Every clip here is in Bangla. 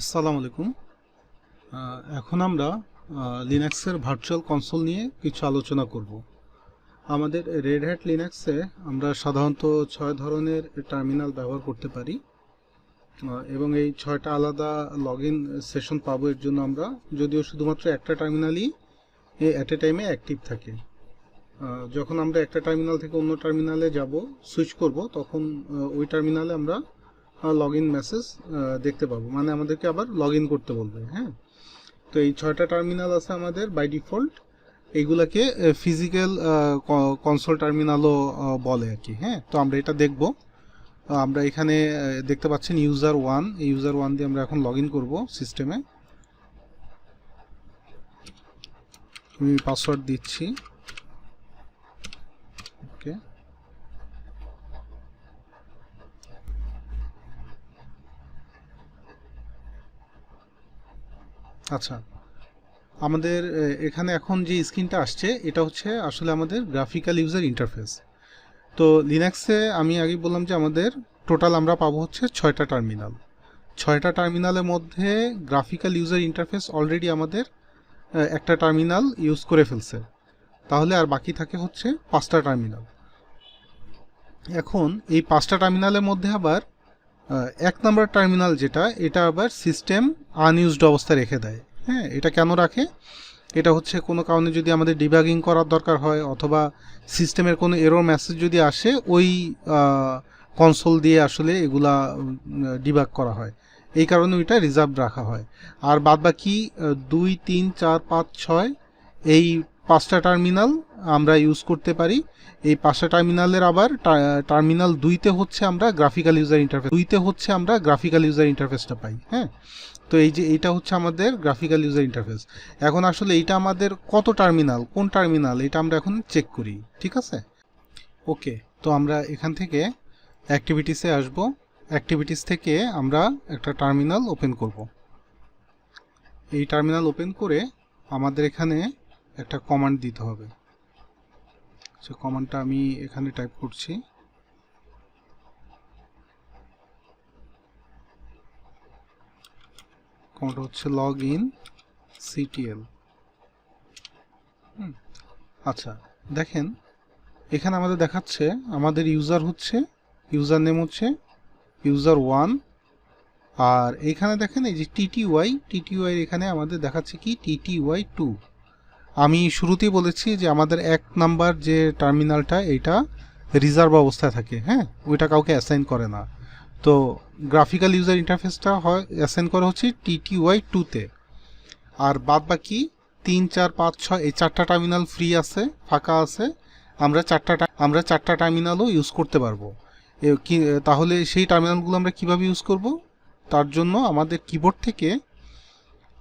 আসসালামু আলাইকুম। এখন আমরা লিনাক্সের ভার্চুয়াল কনসোল নিয়ে কিছু আলোচনা করব। আমাদের রেড হ্যাট লিনাক্সে আমরা সাধারণত ছয় ধরনের টার্মিনাল ব্যবহার করতে পারি এবং এই ছয়টা আলাদা লগ ইন সেশন পাবো এর জন্য আমরা, যদিও শুধুমাত্র একটা টার্মিনালই অ্যাট এ টাইমে অ্যাক্টিভ থাকে। যখন আমরা একটা টার্মিনাল থেকে অন্য টার্মিনালে যাব সুইচ করব, তখন ওই টার্মিনালে আমরা লগ ইন মেসেজ দেখতে পাবো। মানে আমাদেরকে আবার লগ ইন করতে বলবে হ্যাঁ? তো এই ছয়টা টার্মিনাল আছে আমাদের বাই ডিফল্ট এইগুলাকে ফিজিক্যাল কনসোল টার্মিনালও বলে আর কি হ্যাঁ? তো আমরা এটা দেখব। আমরা এখানে দেখতে পাচ্ছেন ইউজার ওয়ান এই ইউজার ওয়ান দিয়ে আমরা এখন লগ ইন করব সিস্টেমে আমি পাসওয়ার্ড দিচ্ছি ওকে আচ্ছা। আমাদের এখানে এখন যে স্ক্রিনটা আসছে, এটা হচ্ছে আসলে আমাদের গ্রাফিক্যাল ইউজার ইন্টারফেস তো লিনাক্সে আমি আগে বললাম যে আমাদের টোটাল আমরা পাবো হচ্ছে ছয়টা টার্মিনাল ছয়টা টার্মিনালের মধ্যে গ্রাফিক্যাল ইউজার ইন্টারফেস অলরেডি আমাদের একটা টার্মিনাল ইউজ করে ফেলছে। তাহলে আর বাকি থাকে হচ্ছে পাঁচটা টার্মিনাল এখন এই পাঁচটা টার্মিনালের মধ্যে আবার এক নম্বর টার্মিনাল যেটা, এটা আবার সিস্টেম আনইউজড অবস্থায় রেখে দেয়। হ্যাঁ এটা কেন রাখে? এটা হচ্ছে কোনো কারণে যদি আমাদের ডিবাগিং করার দরকার হয় অথবা সিস্টেমের কোনো এরর মেসেজ যদি আসে, ওই কনসোল দিয়ে আসলে এগুলা ডিবাগ করা হয়। এই কারণে ওইটা রিজার্ভ রাখা হয়। আর বাদ বাকি দুই, তিন, চার, পাঁচ, ছয়, এই পাঁচটা টার্মিনাল আমরা ইউজ করতে পারি। এই পাঁচটা টার্মিনালের আবার টার্মিনাল দুইতে হচ্ছে আমরা গ্রাফিক্যাল ইউজার ইন্টারফেস দুইতে হচ্ছে আমরা গ্রাফিক্যাল ইউজার ইন্টারফেসটা পাই হ্যাঁ? তো এই যে এইটা হচ্ছে আমাদের গ্রাফিক্যাল ইউজার ইন্টারফেস এখন আসলে এইটা আমাদের কত টার্মিনাল, কোন টার্মিনাল, এটা আমরা এখন চেক করি, ঠিক আছে? ওকে, তো আমরা এখান থেকে অ্যাক্টিভিটিসে আসব। অ্যাক্টিভিটিস থেকে আমরা একটা টার্মিনাল ওপেন করব। এই টার্মিনাল ওপেন করে আমাদের এখানে একটা কমান্ড দিতে হবে। সে কমান্ডটা আমি এখানে টাইপ করছি। কমান্ড হচ্ছে লগ ইন সিটিএল আচ্ছা দেখেন, এখানে আমাদের দেখাচ্ছে, আমাদের ইউজার হচ্ছে ইউজার নেম হচ্ছে ইউজার ওয়ান আর এখানে দেখেন এই যে টিটিওয়াই টিটিওয়াই এখানে আমাদের দেখাচ্ছে কি? টিটিওয়াই টু আমি শুরুতেই বলেছি যে আমাদের এক নাম্বার যে টার্মিনালটা এটা রিজার্ভ অবস্থায় থাকে হ্যাঁ? ওইটা কাউকে অ্যাসাইন করে না। তো গ্রাফিক্যাল ইউজার ইন্টারফেসটা হয় অ্যাসাইন করা হচ্ছে টিটিওয়াই টুতে আর বাদ বাকি তিন, চার, পাঁচ, ছয়, এই চারটা টার্মিনাল ফ্রি আছে, ফাঁকা আছে, আমরা চারটা আমরা চারটা টার্মিনালও ইউজ করতে পারব। তাহলে সেই টার্মিনালগুলো আমরা কীভাবে ইউজ করব? তার জন্য আমাদের কিবোর্ড থেকে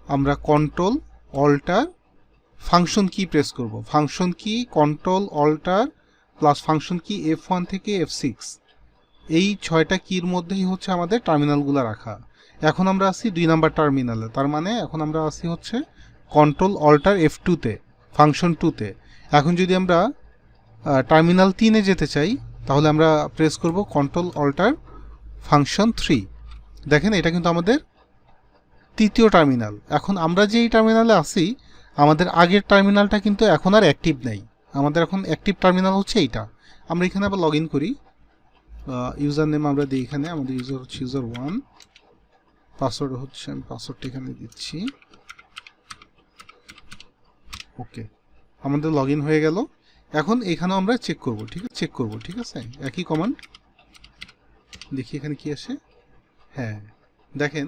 আমরা control alter function key press করব। Function key control alter plus function key F one থেকে এফ সিক্স এই ছয়টা কির মধ্যেই হচ্ছে আমাদের টার্মিনালগুলো রাখা। এখন আমরা আসি দুই নাম্বার টার্মিনালে তার মানে এখন আমরা আসি হচ্ছে কন্ট্রোল অল্টার এফ টুতে ফাংশন টুতে এখন যদি আমরা টার্মিনাল তিনে যেতে চাই, তাহলে আমরা প্রেস করব কন্ট্রোল অল্টার ফাংশন থ্রি দেখেন এটা কিন্তু আমাদের তৃতীয় টার্মিনাল এখন আমরা যে এই টার্মিনালে আসি আমাদের আগের টার্মিনালটা কিন্তু এখন আর অ্যাক্টিভ নেই। আমাদের এখন অ্যাক্টিভ টার্মিনাল হচ্ছে এইটা। আমরা এখানে আবার লগ ইন করি। ইউজার নেম আমরা দিই এখানে, আমাদের ইউজার হচ্ছে ইউজার ওয়ান পাসওয়ার্ড হচ্ছে, আমি পাসওয়ার্ডটা এখানে দিচ্ছি। ওকে, আমাদের লগ হয়ে গেল। এখন এখানেও আমরা চেক করব, ঠিক আছে? চেক করব, ঠিক আছে? একই কমান্ড দেখি এখানে কি আসে। হ্যাঁ দেখেন।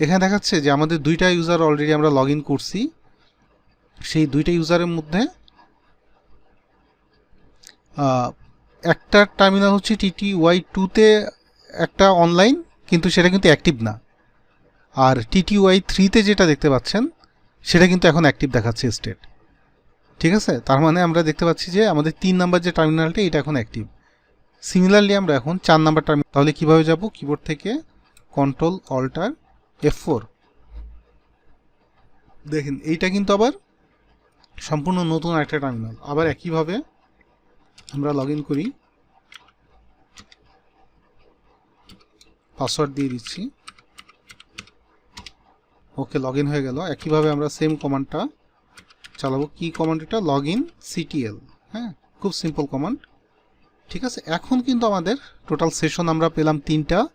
এখানে দেখাচ্ছে যে আমাদের দুইটা ইউজার অলরেডি আমরা লগ করছি। সেই দুইটা ইউজারের মধ্যে একটা টার্মিনাল হচ্ছে টিটি ওয়াই টুতে একটা অনলাইন কিন্তু সেটা কিন্তু অ্যাক্টিভ না। আর টিটি ওয়াই থ্রিতে যেটা দেখতে পাচ্ছেন, সেটা কিন্তু এখন অ্যাক্টিভ দেখাচ্ছে স্টেট ঠিক আছে? তার মানে আমরা দেখতে পাচ্ছি যে আমাদের তিন নাম্বার যে টার্মিনালটা, এটা এখন অ্যাক্টিভ সিমিলারলি আমরা এখন চার নাম্বার টার্মিনাল, তাহলে কীভাবে যাব? কিবোর্ড থেকে কন্ট্রোল অল্টার এফ ফোর দেখেন, এইটা কিন্তু আবার সম্পূর্ণ নতুন একটা টার্মিনাল আবার একইভাবে আমরা লগ করি। পাসওয়ার্ড দিয়ে দিচ্ছি। ওকে লগ হয়ে গেল। একইভাবে আমরা সেম কমান্ডটা চালাবো। কি কমান্ড এটা? লগ ইন সিটিএল হ্যাঁ খুব সিম্পল কমান্ড ঠিক আছে? এখন কিন্তু আমাদের টোটাল সেশন আমরা পেলাম তিনটা।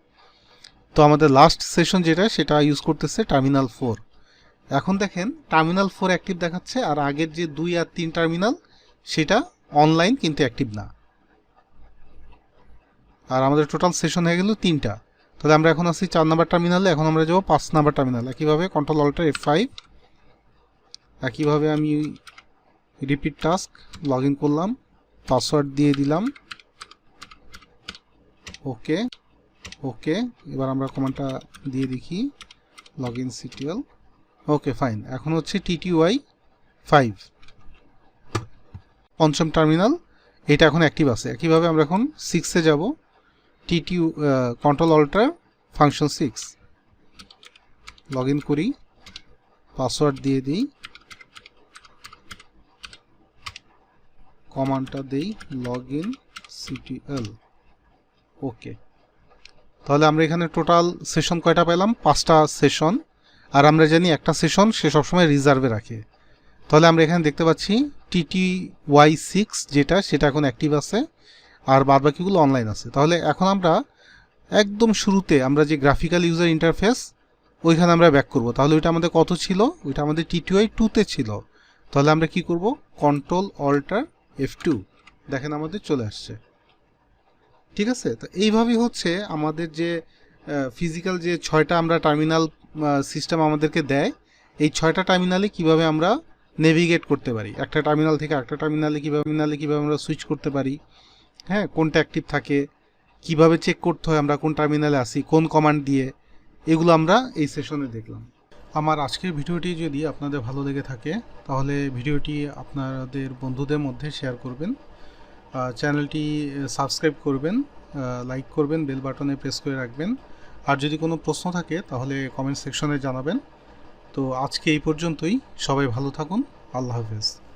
তো আমাদের লাস্ট সেশন যেটা, সেটা ইউজ করতেছে টার্মিনাল ফোর এখন দেখেন টার্মিনাল ফোর অ্যাক্টিভ দেখাচ্ছে, আর আগের যে দুই আর তিন টার্মিনাল সেটা অনলাইন কিন্তু অ্যাক্টিভ না। আর আমাদের টোটাল সেশন হয়ে গেল তিনটা। তাহলে আমরা এখন আছি চার নাম্বার টার্মিনালে এখন আমরা যাব পাঁচ নাম্বার টার্মিনাল একইভাবে কন্ট্রোল অল্টার এফ ফাইভ একইভাবে আমি রিপিট টাস্ক লগ করলাম পাসওয়ার্ড দিয়ে দিলাম। ওকে ওকে এবার আমরা কমান্ডটা দিয়ে দেখি log in CTL okay fine এখন হচ্ছে টিটিওয়াই ফাইভ পঞ্চম টার্মিনাল এটা এখন অ্যাক্টিভ আছে। একইভাবে আমরা এখন সিক্সে যাব। TTY control alter function six log in করি পাসওয়ার্ড দিয়ে দিই। কমান্ডটা দেই লগ ইন সিটিএল ওকে তাহলে আমরা এখানে টোটাল সেশন কয়টা পেলাম? পাঁচটা সেশন আর আমরা জানি একটা সেশন সে সবসময় রিজার্ভে রাখে। তাহলে আমরা এখানে দেখতে পাচ্ছি টিটি ওয়াই সিক্স যেটা, সেটা এখন অ্যাক্টিভ আছে, আর বাদ বাকিগুলো অনলাইন আছে। তাহলে এখন আমরা একদম শুরুতে আমরা যে গ্রাফিক্যাল ইউজার ইন্টারফেস ওইখানে আমরা ব্যাক করব। তাহলে ওইটা আমাদের কত ছিল? ওইটা আমাদের টিটিওয়াই টুতে ছিল। তাহলে আমরা কি করব? কন্ট্রোল অল্টার এফ টু দেখেন আমাদের চলে আসছে। ঠিক আছে? তো এইভাবেই হচ্ছে আমাদের যে ফিজিক্যাল যে ছয়টা আমরা টার্মিনাল সিস্টেম আমাদেরকে দেয়, এই ছয়টা টার্মিনালে কীভাবে আমরা নেভিগেট করতে পারি? একটা টার্মিনাল থেকে একটা টার্মিনালে কীভাবে টার্মিনালে কীভাবে আমরা সুইচ করতে পারি? হ্যাঁ কোনটা অ্যাক্টিভ থাকে? কীভাবে চেক করতে হয় আমরা কোন টার্মিনালে আসি কোন কমান্ড দিয়ে? এগুলো আমরা এই সেশনে দেখলাম। আমার আজকের ভিডিওটি যদি আপনাদের ভালো লেগে থাকে, তাহলে ভিডিওটি আপনাদের বন্ধুদের মধ্যে শেয়ার করবেন। চ্যানেলটি সাবস্ক্রাইব করবেন লাইক করবেন বেল বাটনে প্রেস করে রাখবেন। আর যদি কোনো প্রশ্ন থাকে, তাহলে কমেন্ট সেকশনে জানাবেন। তো আজকে এই পর্যন্তই। সবাই ভালো থাকুন। আল্লাহ হাফেজ।